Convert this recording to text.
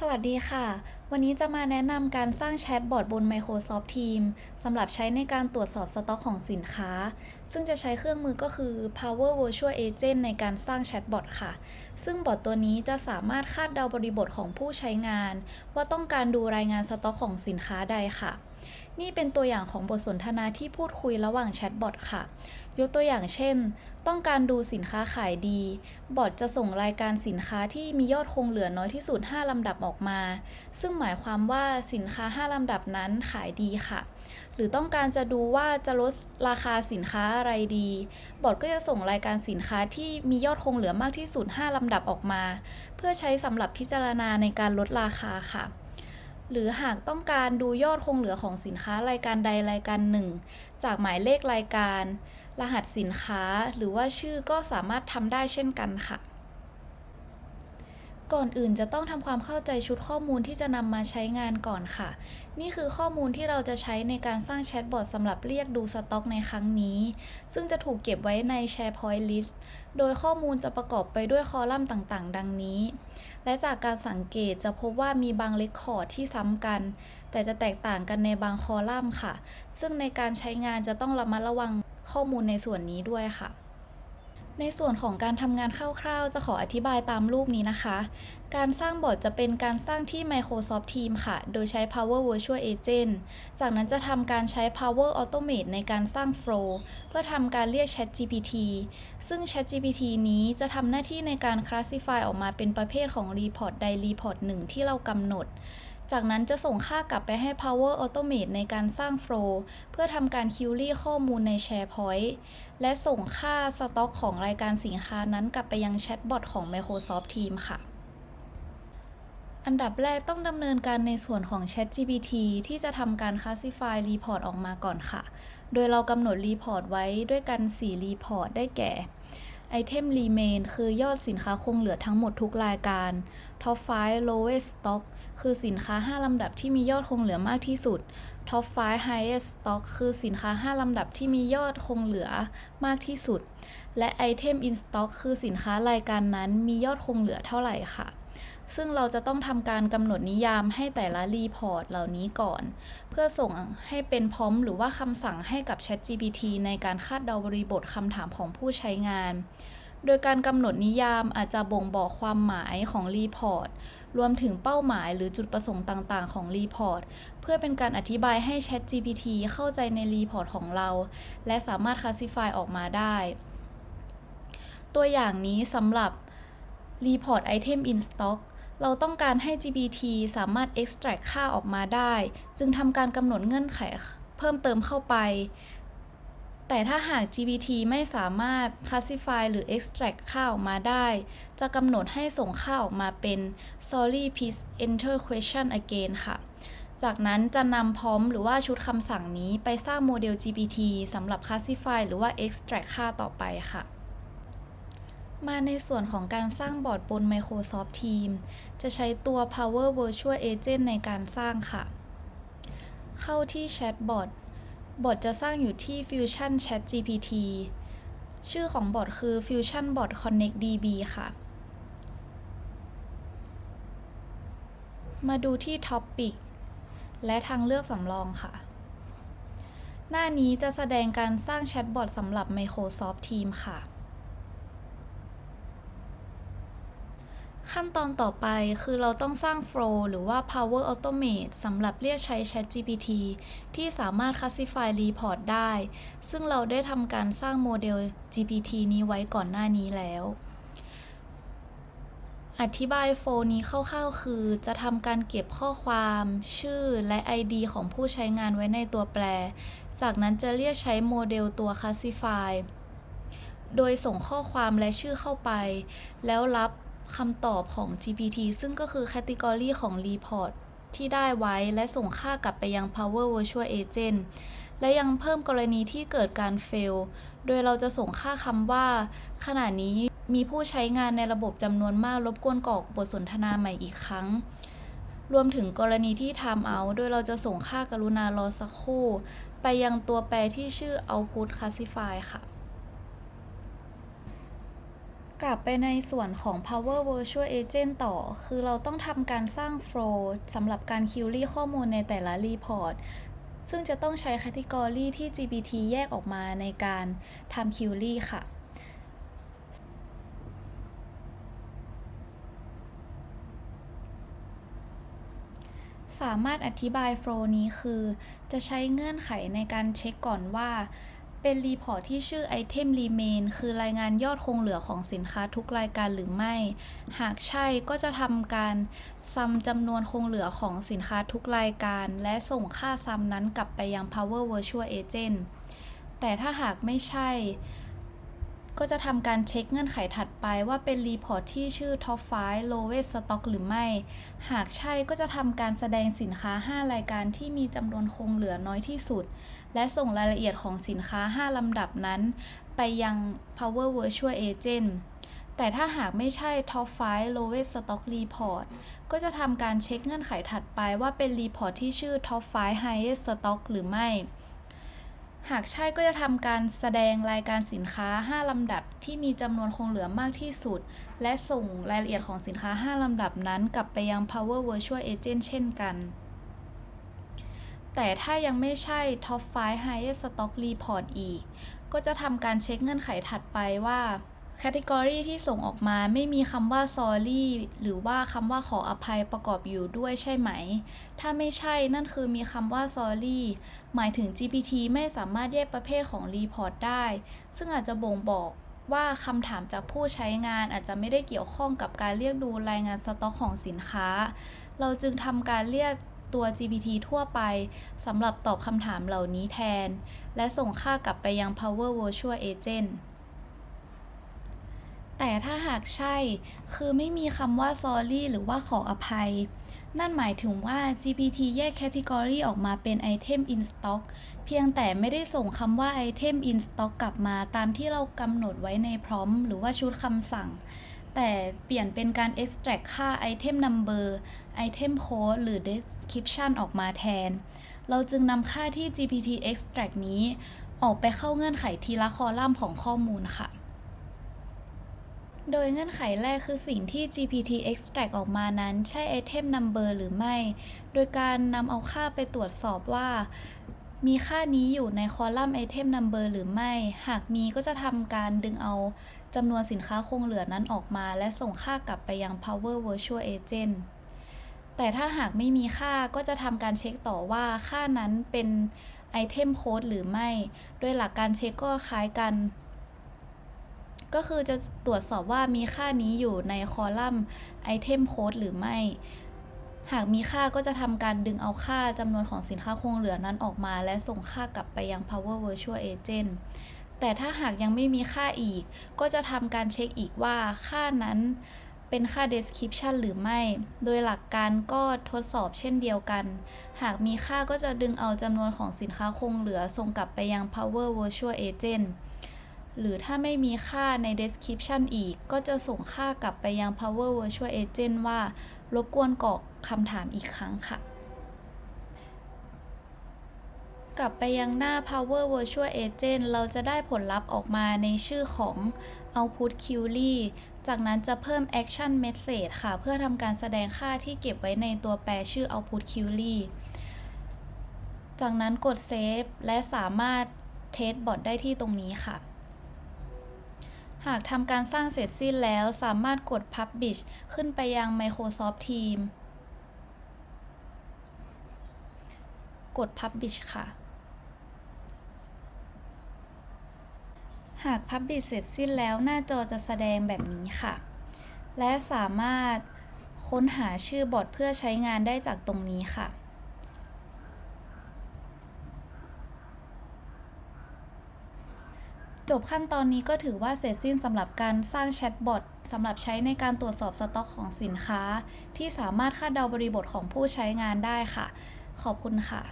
สวัสดีค่ะ วันนี้จะมาแนะนำการสร้างแชทบอทบน Microsoft Teams สำหรับใช้ในการตรวจสอบสต็อกของสินค้า ซึ่งจะใช้เครื่องมือก็คือ Power Virtual Agent ในการสร้างแชทบอทค่ะ ซึ่งบอทตัวนี้จะสามารถคาดเดาบริบทของผู้ใช้งาน ว่าต้องการดูรายงานสต็อกของสินค้าใดค่ะ นี่เป็นตัวอย่างของบทสนทนาที่พูดคุยระหว่างแชทบอทค่ะ ยกตัวอย่างเช่น ต้องการดูสินค้าขายดี บอทจะส่งรายการสินค้าที่มียอดคงเหลือน้อยที่สุด 5 ลำดับออกมา ซึ่งหมายความว่าสินค้า 5 ลำดับนั้นขายดีค่ะ หรือต้องการจะดูว่าจะลดราคาสินค้าอะไรดี บอทก็จะส่งรายการสินค้าที่มียอดคงเหลือมากที่สุด 5 ลำดับออกมา เพื่อใช้สำหรับพิจารณาในการลดราคาค่ะ หรือหากต้องการดูยอดคงเหลือของสินค้ารายการใดรายการหนึ่ง จากหมายเลขรายการ รหัสสินค้าหรือว่าชื่อก็สามารถทำได้เช่นกันค่ะ ก่อนอื่นจะต้องทำความเข้าใจชุดข้อมูลที่จะนำมาใช้งานก่อนค่ะ นี่คือข้อมูลที่เราจะใช้ในการสร้างแชทบอทสำหรับเรียกดูสต็อกในครั้งนี้ ซึ่งจะถูกเก็บไว้ใน SharePoint List โดยข้อมูลจะประกอบไปด้วยคอลัมน์ต่างๆ ดังนี้ และจากการสังเกตจะพบว่ามีบางเรคคอร์ดที่ซ้ำกัน แต่จะแตกต่างกันในบางคอลัมน์ค่ะ ซึ่งในการใช้งานจะต้องระมัดระวังข้อมูลในส่วนนี้ด้วยค่ะ ในส่วนของการทำงานคร่าวๆ จะขออธิบายตามรูปนี้นะคะ การสร้างบอทจะเป็นการสร้างที่ Microsoft Teams ค่ะ โดยใช้ Power Virtual Agent จากนั้นจะทำการใช้ Power Automate ในการสร้าง Flow เพื่อทำการเรียก ChatGPT ซึ่ง ChatGPT นี้จะทำหน้าที่ในการ Classify ออกมาเป็นประเภทของ Report ใด Report หนึ่งที่เรากำหนด จากนั้นจะส่งค่ากลับไปให้ Power Automate ในการสร้าง Flow เพื่อทำการ Query ข้อมูลใน SharePoint และส่งค่าสต็อกของรายการสินค้านั้นกลับไปยังแชทบอทของ Microsoft Teams ค่ะ อันดับแรกต้องดำเนินการในส่วนของ ChatGPT ที่จะทำการ Classify Report ออกมาก่อนค่ะ โดยเรากำหนด Report ไว้ด้วยกัน 4 Report ได้แก่ Item Remain คือยอดสินค้าคงเหลือทั้งหมดทุกรายการ Top 5 Lowest Stock คือสินค้า 5 ลำดับที่มียอดคงเหลือมากที่สุด Top 5 Highest Stock คือสินค้า 5 ลำดับที่มียอดคงเหลือมากที่สุด และ Item in Stock คือสินค้ารายการนั้นมียอดคงเหลือเท่าไหร่ค่ะ ซึ่งเราจะต้องทำการกำหนดนิยามให้แต่ละรีพอร์ตเหล่านี้ก่อน เพื่อส่งให้เป็นพร้อมหรือว่าคำสั่งให้กับ ChatGPT ในการคาดเดาบริบทคำถามของผู้ใช้งาน โดยการกำหนดนิยามอาจจะบ่งบอกความหมายของรีพอร์ต รวมถึงเป้าหมายหรือจุดประสงค์ต่างๆ ของรีพอร์ต เพื่อเป็นการอธิบายให้ ChatGPT เข้าใจในรีพอร์ตของเรา และสามารถ Classify ออกมาได้ ตัวอย่างนี้สำหรับ Report Item in Stock เราต้องการให้ GPT สามารถ extract ค่าออกมาได้ จึงทำการกำหนดเงื่อนไขเพิ่มเติมเข้าไป แต่ถ้าหาก GPT ไม่สามารถ classify หรือ extract ค่าออกมาได้ จะกำหนดให้ส่งค่าออกมาเป็น sorry please enter question again ค่ะ จากนั้นจะนำพร้อมหรือว่าชุดคำสั่งนี้ไปสร้างโมเดล GPT สำหรับ classify หรือว่า extract ค่าต่อไปค่ะมาในส่วนของการสร้างบอร์ดบน Microsoft Teams จะใช้ตัว Power Virtual Agent ในการสร้างค่ะ เข้าที่ Chatbot บอทจะสร้างอยู่ที่ Fusion Chat GPT ชื่อของบอทคือ Fusion Bot Connect DB ค่ะ มาดูที่ Topic และทางเลือกสำรองค่ะ หน้านี้จะแสดงการสร้างแชทบอทสำหรับ Microsoft Teams ค่ะ ขั้นตอนต่อไปคือเราต้องสร้าง Flow หรือว่า Power Automate สำหรับเรียกใช้ ChatGPT ที่สามารถ Classify Report ได้ ซึ่งเราได้ทำการสร้างโมเดล GPT นี้ไว้ก่อนหน้านี้แล้ว อธิบายโฟล์นี้คร่าวๆ คือจะทำการเก็บข้อความ ชื่อและ ID ของผู้ใช้งานไว้ในตัวแปร จากนั้นจะเรียกใช้โมเดลตัว Classify โดยส่งข้อความและชื่อเข้าไป แล้วรับ คำตอบของ GPT ซึ่งก็คือ Category ของ Report ที่ได้ไว้และส่งค่ากลับไปยัง Power Virtual Agent และยังเพิ่มกรณีที่เกิดการ fail โดยเราจะส่งค่าคำว่า ขณะนี้มีผู้ใช้งานในระบบจำนวนมากรบกวนกรอกบทสนทนาใหม่อีกครั้ง รวมถึงกรณีที่ time out โดยเราจะส่งค่ากรุณารอสักครู่ ไปยังตัวแปรที่ชื่อ output classify ค่ะ กลับไปในส่วนของ Power Virtual Agent ต่อ คือเราต้องทำการสร้าง flow สำหรับการ query ข้อมูลในแต่ละ report ซึ่งจะต้องใช้ category ที่ GPT แยกออกมาในการทำ query ค่ะสามารถอธิบายโฟล์นี้คือ จะใช้เงื่อนไขในการเช็คก่อนว่า เป็นรีพอร์ตที่ชื่อ Item Remain คือรายงานยอดคงเหลือของสินค้าทุกรายการหรือไม่ หากใช่ก็จะทำการซัมจำนวนคงเหลือของสินค้าทุกรายการ และส่งค่าซัมนั้นกลับไปยัง Power Virtual Agent แต่ถ้าหากไม่ใช่ ก็จะทำการเช็คเงื่อนไขถัดไปว่าเป็นรีพอร์ตที่ชื่อ Top 5 Lowest Stock หรือไม่ หากใช่ก็จะทำการแสดงสินค้า 5 รายการที่มีจำนวนคงเหลือน้อยที่สุด และส่งรายละเอียดของสินค้า 5 ลำดับนั้น ไปยัง Power Virtual Agent แต่ถ้าหากไม่ใช่ Top 5 Lowest Stock Report ก็จะทำการเช็คเงื่อนไขถัดไปว่าเป็นรีพอร์ตที่ชื่อ Top 5 Highest Stock หรือไม่ หากใช่ก็จะทำการแสดงรายการสินค้า 5 ลำดับที่มีจำนวนคงเหลือมากที่สุด และส่งรายละเอียดของสินค้า 5 ลำดับนั้นกลับไปยัง Power Virtual Agent เช่นกัน แต่ถ้ายังไม่ใช่ Top 5 Highest Stock Report อีก ก็จะทำการเช็คเงื่อนไขถัดไปว่า Category ที่ส่งออกมาไม่มีคำว่า sorry หรือว่าคำว่าขออภัยประกอบอยู่ด้วยใช่ไหม ถ้าไม่ใช่นั่นคือมีคำว่า sorry หมายถึง GPT ไม่สามารถแยกประเภทของ report ได้ ซึ่งอาจจะบ่งบอกว่าคำถามจากผู้ใช้งานอาจจะไม่ได้เกี่ยวข้องกับการเรียกดูรายงานสต็อกของสินค้า เราจึงทำการเรียกตัว GPT ทั่วไปสำหรับตอบคำถามเหล่านี้แทน และส่งค่ากลับไปยัง Power Virtual Agent แต่ถ้าหากใช่ คือไม่มีคำว่า sorry หรือว่าขออภัย นั่นหมายถึงว่า GPT แยก category ออกมาเป็น item in stock เพียงแต่ไม่ได้ส่งคำว่า item in stock กลับมาตามที่เรากำหนดไว้ใน prompt หรือว่าชุดคำสั่ง แต่เปลี่ยนเป็นการ extract ค่า item number item code หรือ description ออกมาแทน เราจึงนำค่าที่ GPT extract นี้ ออกไปเข้าเงื่อนไขทีละคอลัมน์ของข้อมูลค่ะ โดยเงื่อนไขแรกคือสิ่งที่ GPT extract ออกมานั้นใช่ item number หรือไม่ โดยการนำเอาค่าไปตรวจสอบว่า มีค่านี้อยู่ในคอลัมน์ item number หรือไม่ หากมีก็จะทำการดึงเอาจำนวนสินค้าคงเหลือนั้นออกมา และส่งค่ากลับไปยัง Power Virtual Agent แต่ถ้าหากไม่มีค่าก็จะทำการเช็คต่อว่าค่านั้นเป็นไอเทมโค้ดหรือไม่ โดยหลักการเช็คก็คล้ายกัน ก็คือจะตรวจสอบว่ามีค่านี้อยู่ในคอลัมน์ไอเทมโค้ดหรือไม่ หากมีค่าก็จะทำการดึงเอาค่าจำนวนของสินค้าคงเหลือนั้นออกมา และส่งค่ากลับไปยัง Power Virtual Agent แต่ถ้าหากยังไม่มีค่าอีก ก็จะทำการเช็คอีกว่าค่านั้นเป็นค่า description หรือไม่ โดยหลักการก็ทดสอบเช่นเดียวกัน หากมีค่าก็จะดึงเอาจำนวนของสินค้าคงเหลือส่งกลับไปยัง Power Virtual Agent หรือถ้าไม่มีค่าใน description อีก ก็จะส่งค่ากลับไปยัง Power Virtual Agent ว่า รบกวนกรอกคำถามอีกครั้งค่ะ กลับไปยังหน้า Power Virtual Agent เราจะได้ผลลัพธ์ออกมาในชื่อของ Output Query จากนั้นจะเพิ่ม Action Message ค่ะ เพื่อทำการแสดงค่าที่เก็บไว้ในตัวแปรชื่อ Output Query จากนั้นกด Save และสามารถ Test Bot ได้ที่ตรงนี้ค่ะ หากทำการสร้างเสร็จสิ้นแล้วสามารถกด Publish ขึ้นไปยัง Microsoft Teams กด Publish ค่ะ หาก Publish เสร็จสิ้นแล้วหน้าจอจะแสดงแบบนี้ค่ะ และสามารถค้นหาชื่อบอทเพื่อใช้งานได้จากตรงนี้ค่ะ จบขั้นตอนนี้ก็ถือว่าเสร็จสิ้นสำหรับการสร้างแชทบอทสำหรับใช้ในการตรวจสอบสต็อกของสินค้า ที่สามารถคาดเดาบริบทของผู้ใช้งานได้ค่ะ ขอบคุณค่ะ